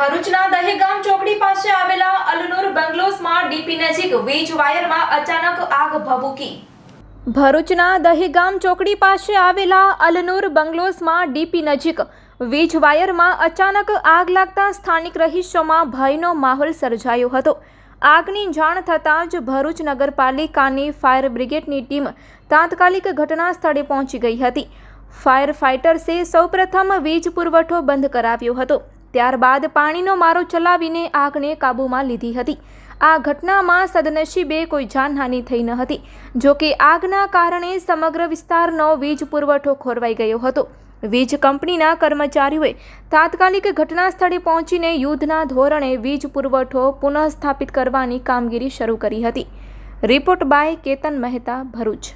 ભરૂચના દહેગામ ચોકડી પાસે આવેલા અલનુર બંગલોસમાં ડીપી નજીક વીજ વાયરમાં અચાનક આગ ભભૂકી. ભરૂચના દહેગામ ચોકડી પાસે આવેલા અલનુર બંગલોસમાં ડીપી નજીક વીજ વાયરમાં અચાનક આગ લાગતા સ્થાનિક રહીશોમાં ભયનો માહોલ સર્જાયો હતો. આગની જાણ થતાં જ ભરૂચ નગરપાલિકાની ફાયર બ્રિગેડની ટીમ તાત્કાલિક ઘટના સ્થળે પહોંચી ગઈ હતી. ફાયર ફાઇટર્સે સૌપ્રથમ વીજ પુરવઠો બંધ કરાવ્યો હતો. ત્યારબાદ પાણીનો મારો ચલાવીને આગને કાબૂમાં લીધી હતી. આ ઘટનામાં સદનસીબે કોઈ જાનહાનિ થઈ ન હતી જોકે આગના કારણે સમગ્ર વિસ્તારનો વીજ પુરવઠો ખોરવાઈ ગયો હતો. વીજ કંપનીના કર્મચારીઓએ તાત્કાલિક ઘટના સ્થળે પહોંચીને યુદ્ધના ધોરણે વીજ પુરવઠો પુનઃસ્થાપિત કરવાની કામગીરી શરૂ કરી હતી. Report by Ketan Mehta, Bharuch.